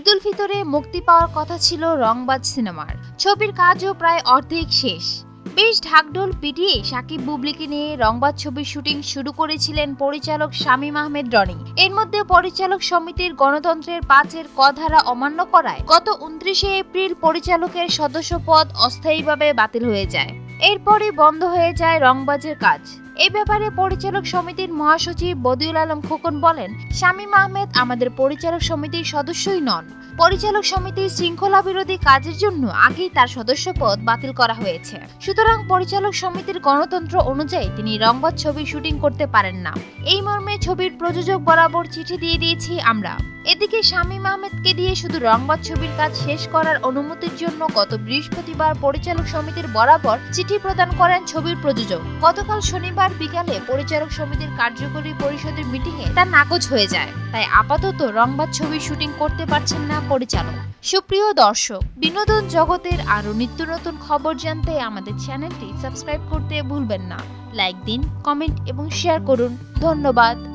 পঁচাত্তরে মুক্তি পাওয়ার কথা ছিল রংবাজ সিনেমার। ছবির কাজও প্রায় অর্ধেক শেষ। বেশ ঢাকঢোল পিটিয়ে সাকিব বুবলিকে নিয়ে রংবাজ ছবির শুটিং শুরু করেছিলেন পরিচালক শামীম আহমেদ রনি। এর মধ্যে পরিচালক সমিতির গণতন্ত্রের পাঁচের কধারা অমান্য করায় গত উনত্রিশে এপ্রিল পরিচালকের সদস্য পদ অস্থায়ীভাবে বাতিল হয়ে যায়। এরপরই বন্ধ হয়ে যায় রংবাজের কাজ। এ ব্যাপারে পরিচালক সমিতির মহাসচিব বদিউল আলম খোকন বলেন, শামীম আহমেদ আমাদের পরিচালক সমিতির সদস্যই নন। পরিচালক সমিতির শৃঙ্খলা বিরোধী কাজের জন্য আগেই তার সদস্য পদ বাতিল করা হয়েছে। সুতরাং পরিচালক সমিতির গণতন্ত্র অনুযায়ী তিনি রংবাদ ছবি শুটিং করতে পারেন না। এই মর্মে ছবির প্রযোজক বরাবর চিঠি দিয়ে দিয়েছি আমরা। এদিকে শামীম আহমেদকে দিয়ে শুধু রংবাদ ছবির কাজ শেষ করার অনুমতির জন্য গত বৃহস্পতিবার পরিচালক সমিতির বরাবর চিঠি প্রদান করেন ছবির প্রযোজক। গতকাল শনিবার বিকালে পরিচালক সমিতির কার্যকরী পরিষদের মিটিংয়ে তা নাকচ হয়ে যায়। তাই আপাতত রংবাদ ছবির শুটিং করতে পারছেন না পরিচালক। সুপ্রিয় দর্শক, বিনোদন জগতের আরও নিত্য নতুন খবর জানতে আমাদের চ্যানেলটি সাবস্ক্রাইব করতে ভুলবেন না। লাইক দিন, কমেন্ট এবং শেয়ার করুন। ধন্যবাদ।